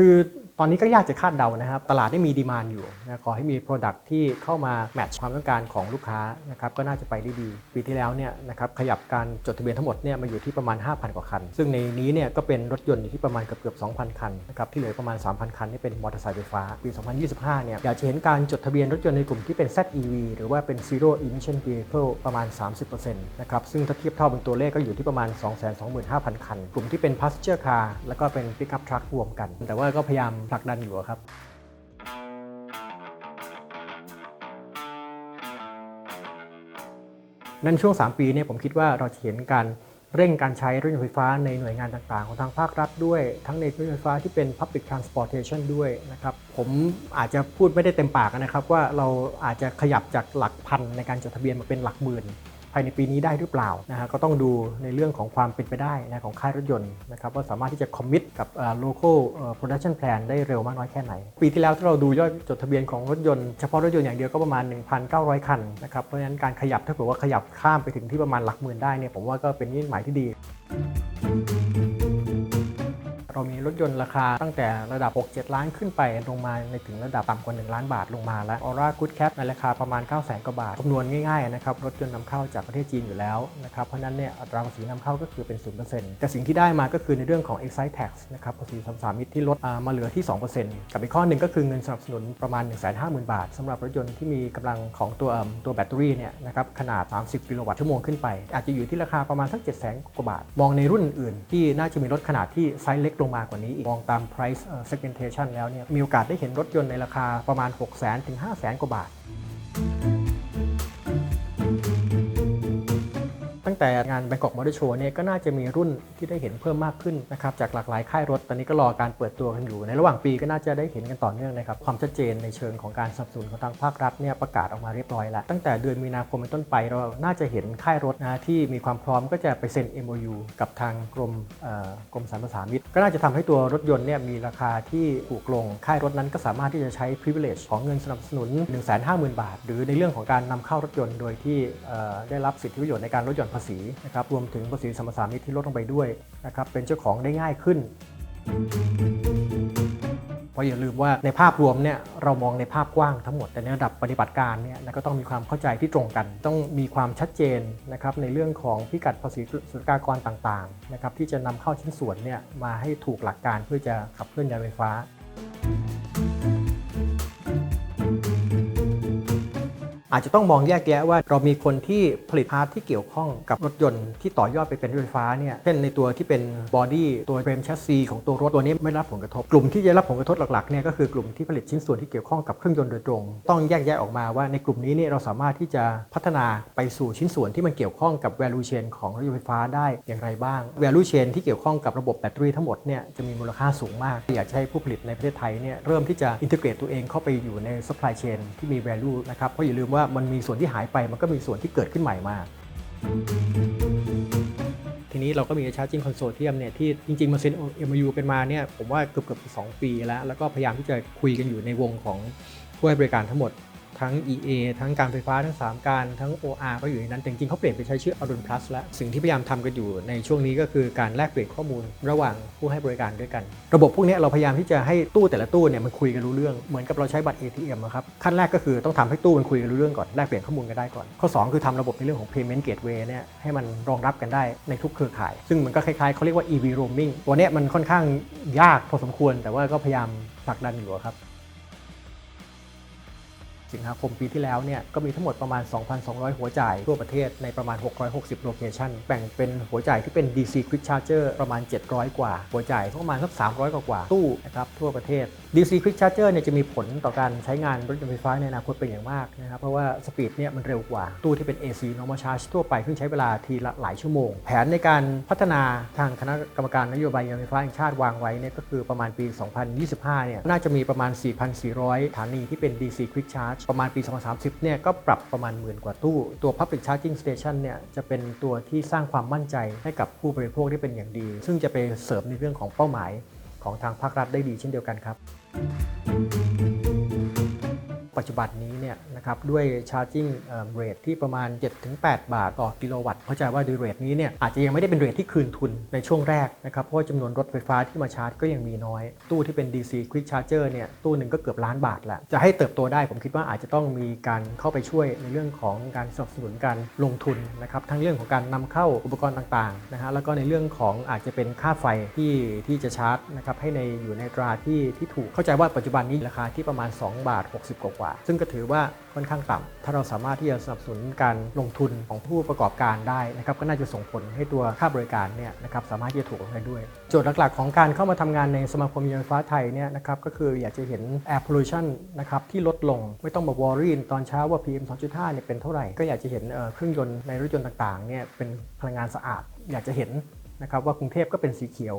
คือ ตอนนี้ก็ยากจะคาดเดานะครับ ตลาดได้มีดีมานอยู่นะขอให้มี Product ที่เข้ามาแมทช์ความต้องการของลูกค้านะครับก็น่าจะไปได้ดี ปีที่แล้วเนี่ยนะครับขยับการจดทะเบียนทั้งหมดเนี่ยมาอยู่ที่ประมาณ 5,000 กว่าคัน ซึ่งในนี้เนี่ยก็เป็นรถยนต์อยู่ที่ประมาณเกือบเกือบ2,000 คันนะครับที่เหลือประมาณ 3,000 คันนี่เป็นมอเตอร์ไซค์ไฟฟ้า ปี 2025 เนี่ยอยากจะเห็นการจดทะเบียนรถยนต์ในกลุ่มที่เป็น ZEV หรือว่าเป็น Zero Emission Vehicle ประมาณ 30%นะครับซึ่งถ้าเทียบเท่าเป็นตัวเลขก็อยู่ที่ประมาณ 225,000 คัน กลุ่มที่เป็น Passenger Car แล้วก็เป็น Pickup Truck รวมกัน แต่ว่าก็พยายามผลักดันอยู่ครับนั่นช่วง 3 ปีเนี่ยผมคิดว่าเราจะเห็นการเร่งการใช้รถยนต์ไฟฟ้าในหน่วยงานต่าง ๆ ของทางภาครัฐด้วย ทั้งในรถยนต์ไฟฟ้าที่เป็น Public Transportation ด้วยนะครับ ผมอาจจะพูดไม่ได้เต็มปากนะครับว่าเราอาจจะขยับจากหลักพันในการจดทะเบียนมาเป็นหลักหมื่นายในปีนี้ได้หรือเปล่านะฮะก็ต้องดูในเรื่องของความเป็นไปได้นะของค่ายรถยนต์นะครับว่าสามารถที่จะคอมมิตกับเอ่อ local เอ่อ production plan ได้เร็วมากน้อยแค่ไหน ปีที่แล้วถ้าเราดูยอดจดทะเบียนของรถยนต์เฉพาะรถยนต์อย่างเดียวก็ประมาณ 1,900 คันนะครับเพราะฉะนั้นการขยับถ้าเกิดว่าขยับข้ามไปถึงที่ประมาณหลักหมื่นได้เนี่ยผมว่าก็เป็นนิมิตหมายที่ดี เรามีรถยนต์ราคาตั้งแต่ระดับ 6-7 ล้านขึ้นไปลงมาในถึงระดับต่ำกว่า 1 ล้านบาทลงมาแล้ว Aura Good Cap ในราคาประมาณ 9 0 0 0 0 0กว่าบาทคำนวณง่ายๆนะครับรถยนต์นำเข้าจากประเทศจีนอยู่แล้วนะครับเพราะนั้นเนี่ยอัตราภาษีนำเข้าก็คือเป็น 0%แต่สิ่งที่ได้มาก็คือในเรื่องของ excise tax นะครับภาษีสัมสามิตที่ลดอ่ามาเหลือที่ 2%กับอีกข้อหนึ่งก็คือเงินสนับสนุนประมาณ 150,000 บาทสำหรับรถยนต์ที่มีกำลังของตัวตัวแบตเตอรี่เนี่ยนะครับขนาด 30 กิโลวัตต์ชั่วโมงขึ้นไป อาจจะอยู่ที่ราคาประมาณสัก700,000 กว่าบาท มองในรุ่นอื่นที่น่าจะมีรถขนาดที่ไซส์เล็กลงมากว่านี้อีก มองตาม price segmentation แล้วเนี่ยมีโอกาสได้เห็นรถยนต์ในราคาประมาณ 600,000ถึง500,000 กว่าบาท แต่งาน Bangkok Motor Show เนี่ยก็น่าจะมีรุ่นที่ได้เห็นเพิ่มมากขึ้นนะครับจากหลากหลายค่ายรถ ตอนนี้ก็รอการเปิดตัวกันอยู่ ในระหว่างปีก็น่าจะได้เห็นกันต่อเนื่องนะครับความชัดเจนในเชิงของการสนับสนุนของทางภาครัฐเนี่ยประกาศออกมาเรียบร้อยแล้ว ตั้งแต่เดือนมีนาคมเป็นต้นไปเราน่าจะเห็นค่ายรถนะที่มีความพร้อมก็จะไปเซ็น MOU กับทางกรมกรมสรรพสามิตก็น่าจะทำให้ตัวรถยนต์เนี่ยมีราคาที่ถูกลงค่ายรถนั้นก็สามารถที่จะใช้ privilege ของเงินสนับสนุน 150,000 บาท หรือในเรื่องของการนำเข้ารถยนต์โดยที่ได้รับสิทธิประโยชน์ในการลดหย่อนภาษีนะครับรวมถึงภาษีสัมปทานมิตที่ลดลงไปด้วยนะครับเป็นเจ้าของได้ง่ายขึ้นเพราะอย่าลืมว่าในภาพรวมเนี่ยเรามองในภาพกว้างทั้งหมดแต่ในระดับปฏิบัติการเนี่ยนะก็ต้องมีความเข้าใจที่ตรงกัน ต้องมีความชัดเจนนะครับในเรื่องของพิกัดภาษีสุลกากรต่างๆนะครับที่จะนำเข้าชิ้นส่วนเนี่ยมาให้ถูกหลักการเพื่อจะขับเคลื่อนยานไฟฟ้า อาจจะต้องมองแยกแยะว่าเรามีคนที่ผลิตพาร์ทที่เกี่ยวข้องกับรถยนต์ที่ต่อยอดไปเป็นรถไฟฟ้าเนี่ยเช่นในตัวที่เป็นบอดี้ตัวเฟรมแชสซีของตัวรถตัวนี้ไม่รับผลกระทบ กลุ่มที่จะรับผลกระทบหลักๆเนี่ยก็คือกลุ่มที่ผลิตชิ้นส่วนที่เกี่ยวข้องกับเครื่องยนต์โดยตรง ต้องแยกแยะออกมาว่าในกลุ่มนี้เนี่ยเราสามารถที่จะพัฒนาไปสู่ชิ้นส่วนที่มันเกี่ยวข้องกับ value chain ของรถยนต์ไฟฟ้าได้อย่างไรบ้าง value chain ที่เกี่ยวข้องกับระบบแบตเตอรี่ทั้งหมดเนี่ยจะมีมูลค่าสูงมาก อยากจะให้ผู้ผลิตในประเทศไทยเนี่ยเริ่มที่จะ integrate ตัวเองเข้าไปอยู่ใน supply chain ที่มี value นะครับเพราะอย่าลืมว่ามันมีส่วนที่หายไปมันก็มีส่วนที่เกิดขึ้นใหม่มา ทีนี้เราก็มีชาร์จิ่งคอนโซลเทียมเนี่ยที่จริงๆมาเซ็น MOU เป็นมาเนี่ยผมว่าเกือบเกือบสองปีแล้ว แล้วก็พยายามที่จะคุยกันอยู่ในวงของผู้ให้บริการทั้งหมด ทั้ง EA ทั้งการไฟฟ้าทั้ง 3 การทั้ง OR ก็อยู่ในนั้นแต่จริงๆเขาเปลี่ยนไปใช้ชื่ออรุณ plus แล้ว สิ่งที่พยายามทำกันอยู่ในช่วงนี้ก็คือการแลกเปลี่ยนข้อมูลระหว่างผู้ให้บริการด้วยกัน ระบบพวกนี้เราพยายามที่จะให้ตู้แต่ละตู้เนี่ยมันคุยกันรู้เรื่องเหมือนกับเราใช้บัตร ATM อะครับขั้นแรกก็คือต้องทำให้ตู้มันคุยกันรู้เรื่องก่อนแลกเปลี่ยนข้อมูลกันได้ก่อน ข้อ 2 คือทำระบบในเรื่องของ payment gateway เนี่ยให้มันรองรับกันได้ในทุกเครือข่าย ซึ่งมันก็คล้ายๆเขาเรียกว่า EV roaming ตัวเนี้ยมันค่อนข้างยากพอสมควร แต่ว่าก็พยายามผลักดันอยู่ครับ สิงหาคมปีที่แล้วเนี่ยก็มีทั้งหมดประมาณ 2,200 หัวจ่ายทั่วประเทศในประมาณ 660 โลเคชันแบ่งเป็นหัวจ่ายที่เป็น DC Quick Charger ประมาณ 700 กว่า หัวจ่ายประมาณสัก300 กว่ากว่าตู้นะครับทั่วประเทศ DC Quick Charger เนี่ยจะมีผลต่อการใช้งานรถยนต์ไฟฟ้าในอนาคตเป็นอย่างมากนะครับเพราะว่าสปีดเนี่ยมันเร็วกว่าตู้ที่เป็น AC normal charge ทั่วไปซึ่งใช้เวลาทีละหลายชั่วโมง แผนในการพัฒนาทางคณะกรรมการนโยบายยานไฟฟ้าแห่งชาติวางไว้เนี่ยก็คือประมาณปี 2025 เนี่ยน่าจะมีประมาณ 4,400 สถานีที่เป็น DC Quick Charge ประมาณปี 2030 เนี่ยก็ปรับประมาณหมื่นกว่าตู้ ตัว Public Charging Station เนี่ยจะเป็นตัวที่สร้างความมั่นใจให้กับผู้บริโภคได้เป็นอย่างดี ซึ่งจะไปเสริมในเรื่องของเป้าหมาย ของทางภาครัฐได้ดีเช่นเดียวกันครับ ปัจจุบันนี้ เนี่ยนะครับด้วย charging เอ่อ rate ที่ประมาณ 7-8 บาทต่อกิโลวัตต์ เข้าใจว่าด้วยเรทนี้เนี่ยอาจจะยังไม่ได้เป็นเรทที่คืนทุนในช่วงแรกนะครับเพราะจำนวนรถไฟฟ้าที่มาชาร์จก็ยังมีน้อย ตู้ที่เป็น DC Quick Charger เนี่ยตู้หนึ่งก็เกือบล้านบาทแล้วจะให้เติบโตได้ผมคิดว่าอาจจะต้องมีการเข้าไปช่วยในเรื่องของการสนับสนุนการลงทุนนะครับทั้งเรื่องของการนำเข้าอุปกรณ์ต่างๆนะฮะแล้วก็ในเรื่องของอาจจะเป็นค่าไฟที่ที่จะชาร์จนะครับให้ในอยู่ในตราที่ที่ถูกเข้าใจว่าปัจจุบันนี้ราคาที่ประมาณ 2 บาท 60 กว่า ซึ่งก็ถือว่าค่อนข้างต่ำถ้าเราสามารถที่จะสนับสนุนการลงทุนของผู้ประกอบการได้นะครับก็น่าจะส่งผลให้ตัวค่าบริการเนี่ยนะครับสามารถที่จะถูกลงได้ด้วย โจทย์หลักๆ ของการเข้ามาทำงานในสมาคมยานฟฟ้าไทยเนี่ยนะครับก็คืออยากจะเห็น air pollution นะครับที่ลดลงไม่ต้องมาวอรี่ตอนเช้าว่า PM 2.5เนี่ยเป็นเท่าไหร่ ก็อยากจะเห็นเครื่องยนต์ในรถยนต์ต่างๆเนี่ยเป็นพลังงานสะอาด อยากจะเห็นนะครับว่ากรุงเทพก็เป็นสีเขียว